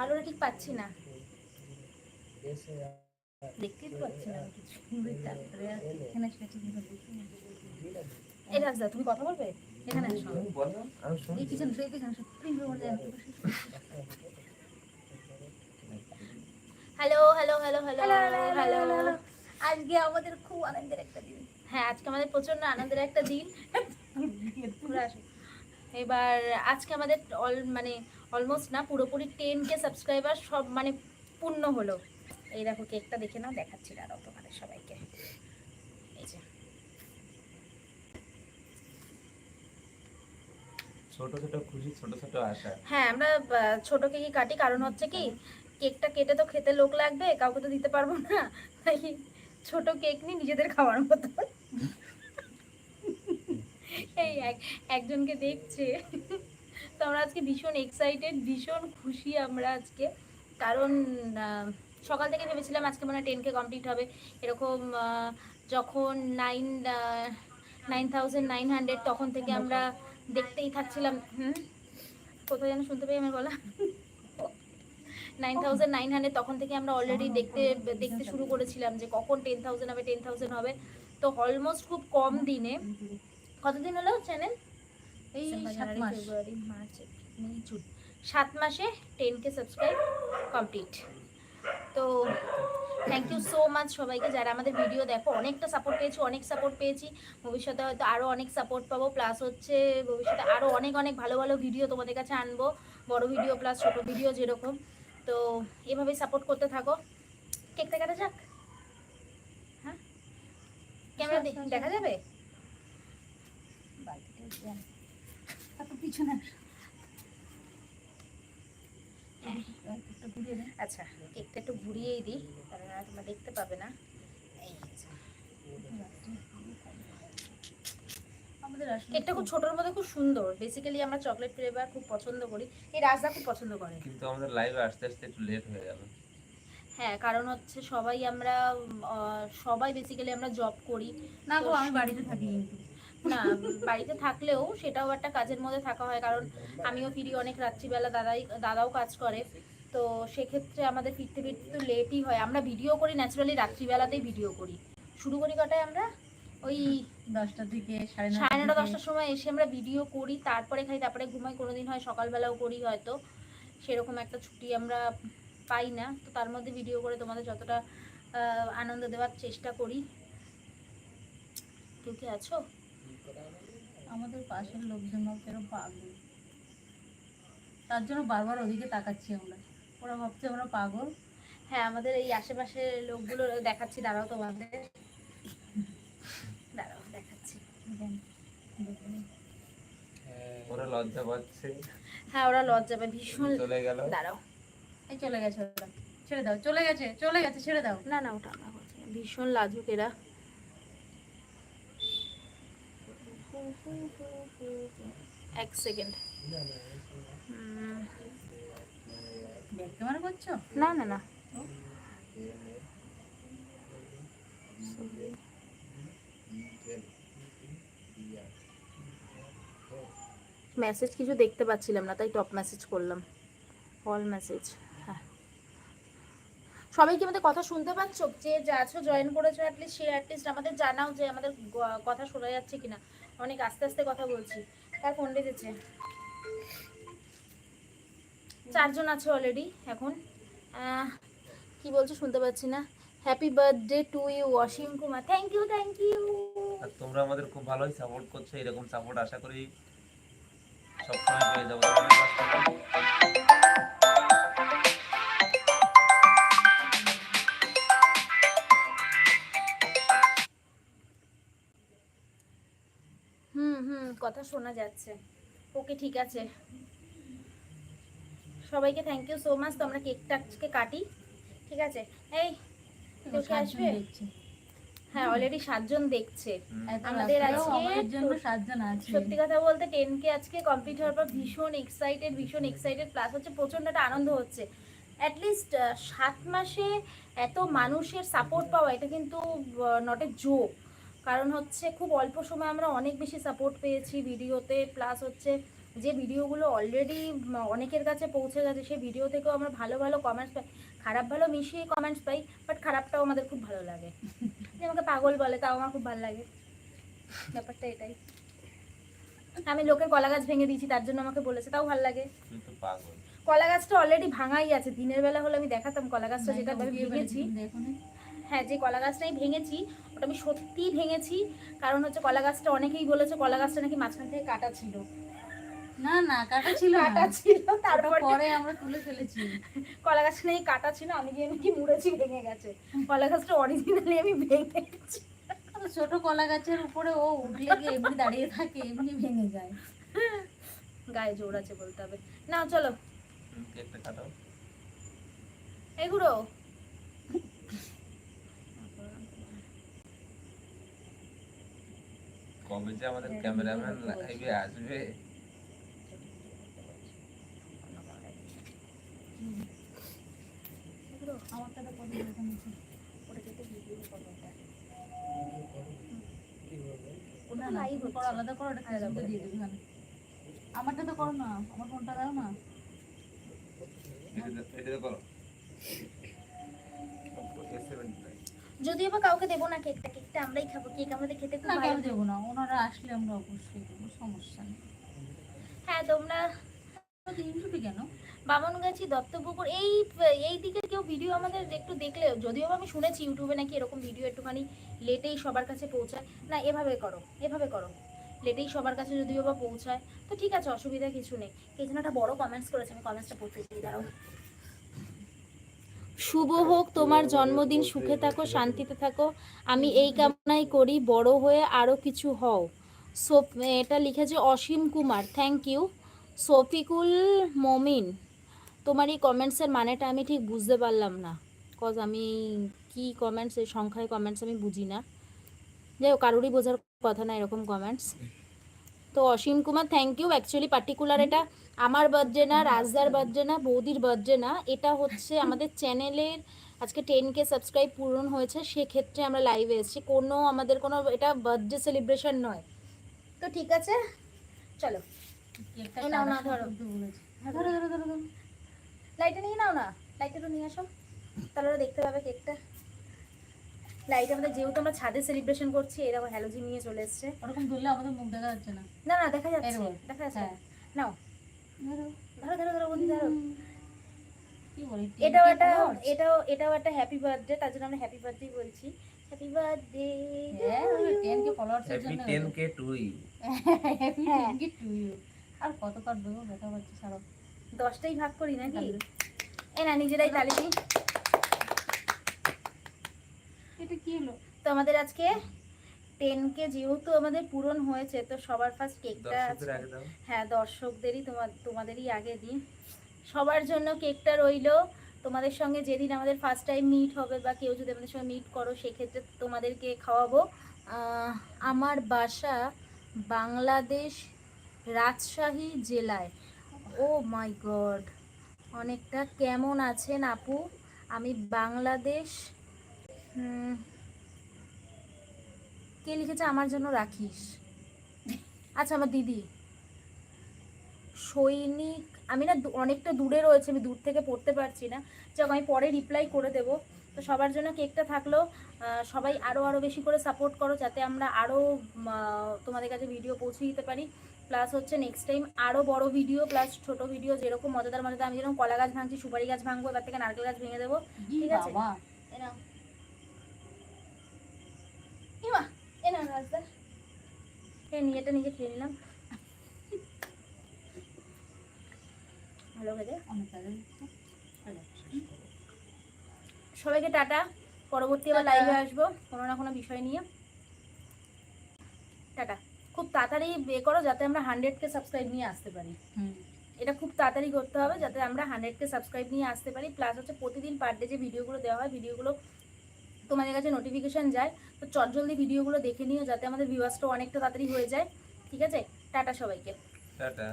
আলোটা ঠিক পাচ্ছি না। দেখতেই তো পাচ্ছি না কিছু। তারপরে এখানে সেটা কি এই রাজদা তুমি কথা বলবে? এখানে আসো। বলো। আমি শুনি এই পিছনে এই পিছনে প্রিন্ট করে দেন hello hello hello hello hello আজকে আমাদের খুব আনন্দের একটা দিন। হ্যাঁ আজকে আমাদের প্রচণ্ড আনন্দের একটা দিন। এবার আজকে আমাদের অল মানে অলমোস্ট না পুরোপুরি টেন কে সাবস্ক্রাইবার সব মানে পূর্ণ হলো। এই দেখো কেকটা দেখে নাও দেখাচ্ছি দাঁড়াও তোমাদের সবাইকে। এই যে। ছোট ছোট খুশি ছোট ছোট আশা। হ্যাঁ আমরা ছোট কেকই কাটি কারণ হচ্ছে কি কেকটা কেটে তো খেতে লোক লাগবে কাউকে তো দিতে পারব না। তাই ছোট কেক নিয়ে নিজেদের খাওয়ার মতো। এই এক একজনকে দেখছে। আমরা আজকে ভীষণ এক্সাইটেড ভীষণ খুশি আমরা আজকে। কারণ সকাল থেকে ভেবেছিলাম আজকে মানে টেন কে কমপ্লিট হবে। এরকম যখন nine nine thousand nine hundred তখন থেকে আমরা দেখতেই থাকছিলাম। হুম? কোথায় যেন শুনতে পাই আমার গলা। নাইন থাউজেন্ড নাইন হান্ড্রেড তখন থেকে আমরা অলরেডি দেখতে দেখতে শুরু করেছিলাম যে কখন টেন থাউজেন্ড হবে টেন থাউজেন্ড হবে। তো অলমোস্ট খুব কম দিনে কতদিন হলো চ্যানেল এই সাত মাস। ফেব্রুয়ারি মার্চ মে জুন সাত মাসে টেন কে সাবস্ক্রাইব কমপ্লিট তো থ্যাংক ইউ সো মাচ সবাইকে যারা আমাদের ভিডিও দেখো। অনেকটা সাপোর্ট পেয়েছি অনেক সাপোর্ট পেয়েছি। ভবিষ্যতে হয়তো আরও অনেক সাপোর্ট পাবো। প্লাস হচ্ছে ভবিষ্যতে আরও অনেক অনেক ভালো ভালো ভিডিও তোমাদের কাছে আনব। বড় ভিডিও প্লাস ছোট ভিডিও যেরকম। তো এভাবেই সাপোর্ট করতে থাকো। কেকটা কাটা যাক। হ্যাঁ? ক্যামেরা দেখা যাবে? তারপর পিছনে। আচ্ছা কেকটা একটু ঘুরিয়েই দিই কারণ আর তোমরা দেখতে পাবে না। এই যে। আমাদের আসলে কেকটা খুব ছোটোর মধ্যে খুব সুন্দর। বেসিক্যালি আমরা চকলেট ফ্লেভার খুব পছন্দ করি। এই রাজদা খুব পছন্দ করে। কিন্তু আমাদের লাইভে আসতে আসতে একটু লেট হয়ে গেল হ্যাঁ কারণ হচ্ছে সবাই আমরা আহ, সবাই বেসিক্যালি আমরা জব করি। না গো আমি বাড়িতে থাকি। কিন্তু না বাড়িতে থাকলেও সেটাও একটা কাজের মধ্যে থাকা হয়। কারণ আমিও ফিরি অনেক রাত্রিবেলা দাদাই দাদাও কাজ করে। তো সেক্ষেত্রে আমাদের ফিরতে ফিরতে তো লেটই হয়। আমরা ভিডিও করি ন্যাচারালি রাত্রিবেলাতেই ভিডিও করি। শুরু করি কটায় আমরা? ওই দশটা থেকে সাড়ে নটা দশটার সময় এসে আমরা ভিডিও করি। তারপরে খাই তারপরে ঘুমাই। কোনোদিন হয় সকালবেলাও করি হয়তো। সেরকম একটা ছুটি আমরা পাই না। তো তার মধ্যে ভিডিও করে তোমাদের যতটা আহ, আনন্দ দেওয়ার চেষ্টা করি। কেউ কি আছো? আমাদের পাশের লোকজন ভাবছে এরা পাগল। তার জন্য বারবার ওদিকে তাকাচ্ছি আমরা। ওরা ভাবছে আমরা পাগল। হ্যাঁ আমাদের এই আশেপাশে লোকগুলো দেখাচ্ছি। দাঁড়াও তোমাদের। দাঁড়াও দেখাচ্ছি। ওরা লজ্জা পাচ্ছে। হ্যাঁ ওরা লজ্জা পায়। ভীষণ চলে গেল। দাঁড়াও। এই চলে গেছে ওরা। ছেড়ে দাও চলে গেছে চলে গেছে ছেড়ে দাও। না না ওটা না। ভীষণ লাজুক এরা। এক সেকেন্ড। দেখতে করছ? না না না। মেসেজ কিছু দেখতে পাচ্ছিলাম না তাই টপ মেসেজ করলাম। অল মেসেজ হ্যাঁ। সবাই কি আমাদের কথা শুনতে পাচ্ছ? যে যা আছো জয়েন করেছ অ্যাটলিস্ট সে অ্যাটলিস্ট আমাদের জানাও যে আমাদের কথা শোনা যাচ্ছে কিনা। অনেক আস্তে আস্তে কথা বলছি। তার ফোন বেজেছে। চারজন আছে অলরেডি এখন। কি বলছো শুনতে পাচ্ছি না। Happy birthday to you Asim Kumar thank you thank you আর তোমরা আমাদের খুব ভালোই সাপোর্ট করছ, এরকম সাপোর্ট আশা করি সবসময় পেয়ে যাব। কথা শোনা যাচ্ছে। ওকে ঠিক আছে। সবাইকে থ্যাংক ইউ সো মাচ তো আমরা কেকটা আজকে কাটি ঠিক আছে? এই আসবে? দেখছে। হ্যাঁ অলরেডি সাতজন দেখছে। আমাদের আজকে সাতজন আছে। সত্যি কথা বলতে টেন কে আজকে কমপ্লিট হওয়ার পর ভীষণ এক্সাইটেড ভীষণ এক্সাইটেড প্লাস হচ্ছে প্রচণ্ড একটা আনন্দ হচ্ছে। অ্যাটলিস্ট সাত মাসে এত মানুষের সাপোর্ট পাওয়া এটা কিন্তু নট এ জোক কারণ হচ্ছে খুব অল্প সময় আমরা অনেক বেশি সাপোর্ট পেয়েছি ভিডিওতে প্লাস হচ্ছে যে ভিডিওগুলো অলরেডি অনেকের কাছে পৌঁছে গেছে সেই ভিডিও থেকেও আমরা ভালো ভালো কমেন্টস পাই। খারাপ ভালো মিশিয়ে কমেন্টস পাই বাট খারাপটাও আমাদের খুব ভালো লাগে। যে আমাকে পাগল বলে তাও আমার খুব ভালো লাগে। ব্যাপারটা এটাই। আমি লোকের কলা গাছ ভেঙে দিয়েছি তার জন্য আমাকে বলেছে তাও ভালো লাগে। তুই তো পাগল। কলা গাছটা অলরেডি ভাঙাই আছে দিনের বেলা হলে আমি দেখাতাম কলা গাছটা যেটা আমি ভেঙেছি। হ্যাঁ যে কলা গাছটাই ভেঙেছি ওটা আমি সত্যিই ভেঙেছি। কারণ হচ্ছে কলা গাছটা অনেকেই বলেছে কলা গাছটা নাকি মাঝখান থেকে কাটা ছিল। না না কাটা ছিল কাটা ছিল তারপর আমরা তুলে ফেলেছি। কলা গাছটা নাকি কাটা ছিল আমি গিয়ে নাকি মুড়েছি ভেঙে গেছে। কলা গাছটা অরিজিনালি আমি ভেঙেছি। তো ছোট কলা গাছের উপরে ও উঠলে গিয়ে এমনি দাঁড়িয়ে থাকে এমনি ভেঙে যায়? গায়ে জোর আছে বলতে হবে। না চলো। হুম, কেকটা কাটাও। এগুলো কবে যে আমাদের ক্যামেরাম্যান লাইভে আসবে আমারটা তো কত এরকম আছে। ওটা যেতে ভিডিও করব ওটা। না ওটা না live তুমি করো আলাদা করো ওটা ফেসবুকে দিয়ে দেবে আমারটা তো করো না আমার ফোনটা দাও না। এটা করো। A79 যদিও বা কাউকে দেবো না কেকটা কেকটা আমরাই খাব কেক আমাদের খেতে খুব না ভালো কেন দেবো না ওনারা আসলে আমরা অবশ্যই দেবো সমস্যা নেই। হ্যাঁ তোমরা কেন? বামনগাছি দত্তপুকুর এই এই দিকে কেউ ভিডিও আমাদের একটু দেখলে যদিও আমি শুনেছি ইউটিউবে নাকি এরকম ভিডিও একটুখানি লেটেই সবার কাছে পৌঁছায়। না এভাবে করো এভাবে করো। লেটেই সবার কাছে যদিও বা পৌঁছায়। তো ঠিক আছে অসুবিধা কিছু নেই। কে যেন একটা বড় কমেন্টস করেছে আমি কমেন্টসটা পড়তে চাই দাঁড়াও। শুভ হোক, তোমার জন্মদিন সুখে থাকো, শান্তিতে থাকো। আমি এই কামনাই করি, বড় হয়ে আরও কিছু হও। সোপ এটা লিখেছে অসীম কুমার থ্যাংক ইউ সফিকুল মমিন, তোমার এই কমেন্টসের মানেটা আমি ঠিক বুঝতে পারলাম না। কজ আমি কি কমেন্টস এই সংখ্যায় কমেন্টস আমি বুঝি না। যাই হোক, কারোরই বোঝার কথা না এরকম কমেন্টস তো Asim Kumar thank you actually particular এটা আমার বার্থডে না রাজদার বার্থডে না বৌদির বার্থডে না এটা হচ্ছে আমাদের চ্যানেলের আজকে টেন কে সাবস্ক্রাইব পূরণ হয়েছে সেক্ষেত্রে আমরা লাইভে এসেছি। কোনো আমাদের কোনো এটা বার্থডে সেলিব্রেশন নয়। তো ঠিক আছে চলো। নাও না, ধরো। হ্যাঁ, ধরো ধরো ধরো ধরো। লাইটটা নিয়ে নাও না। লাইটটা তো নিয়ে আসো। তাহলে ওরা দেখতে পাবে কেকটা। লাইট আমাদের যেহেতু আমরা ছাদে সেলিব্রেশন করছি এরকম হ্যালোজি নিয়ে চলে এসছে। ওরকম ধরলে আমাদের মুখ দেখা যাচ্ছে না। না না দেখা যাচ্ছে? দেখা যাচ্ছে। হ্যাঁ। নাও। ধরো। ধরো ধরো ধরো বন্ধু ধরো। এটাও একটা এটাও এটাও একটা হ্যাপি বার্থডে তার জন্য আমরা হ্যাপি বার্থডে বলছি। হ্যাপি বার্থডে হ্যাঁ কে ফলোয়ার্স এর হ্যাপি জন্য। 10k টু ইউ হ্যাপি হ্যাঁ। টেন কে টু ইউ আর কত কাট দেবো দেখা পাচ্ছি সারা দশটাই ভাগ করি নাকি। এ না নিজেরাই তালি দিই। এটা কি হলো? তো আমাদের আজকে টেন কে যেহেতু আমাদের পূরণ হয়েছে তো সবার ফার্স্ট কেকটা হ্যাঁ দর্শকদেরই তোমার তোমাদেরই আগে দিন সবার জন্য কেকটা রইল। তোমাদের সঙ্গে যেদিন আমাদের ফার্স্ট টাইম মিট হবে বা কেউ যদি আমাদের সঙ্গে মিট করো সেক্ষেত্রে তোমাদেরকে খাওয়াবো। আমার বাসা বাংলাদেশ রাজশাহী জেলায়। ও মাই গড অনেকটা কেমন আছেন আপু? আমি বাংলাদেশ হুম, কে লিখেছে? আমার জন্য রাখিস। আচ্ছা আমার দিদি। সৈনিক আমি না অনেকটা দূরে রয়েছে আমি দূর থেকে পড়তে পারছি না। যাক আমি পরে রিপ্লাই করে দেব। তো সবার জন্য কেকটা থাকল। আহ, সবাই আরও আরও বেশি করে সাপোর্ট করো যাতে আমরা আরও তোমাদের কাছে ভিডিও পৌঁছে দিতে পারি। প্লাস হচ্ছে নেক্সট টাইম আরও বড় ভিডিও প্লাস ছোট ভিডিও যেরকম মজাদার মজাদার আমি যেরকম কলা গাছ ভাঙছি সুপারি গাছ ভাঙবো এবার থেকে নারকেল গাছ ভেঙে দেবো। ঠিক আছে। বাবা এ নাও ইমা নিজে খেয়ে নিলাম। ভালো খেতে। সবাইকে টাটা। পরবর্তী আবার লাইভে আসব। কোনো না কোনো বিষয় নিয়ে। টাটা। খুব তাড়াতাড়ি বে করো যাতে আমরা হান্ড্রেড কে সাবস্ক্রাইব নিয়ে আসতে পারি। এটা খুব তাড়াতাড়ি করতে হবে যাতে আমরা হান্ড্রেড কে সাবস্ক্রাইব নিয়ে আসতে পারি। প্লাস হচ্ছে প্রতিদিন পার ডে যে ভিডিওগুলো দেওয়া হয় ভিডিওগুলো তোমাদের কাছে নোটিফিকেশান যায়, তো চট চটজলদি ভিডিওগুলো দেখে নিও যাতে আমাদের ভিউয়ার্সটা অনেকটা তাড়াতাড়ি হয়ে যায়। ঠিক আছে? টাটা সবাইকে। টাটা।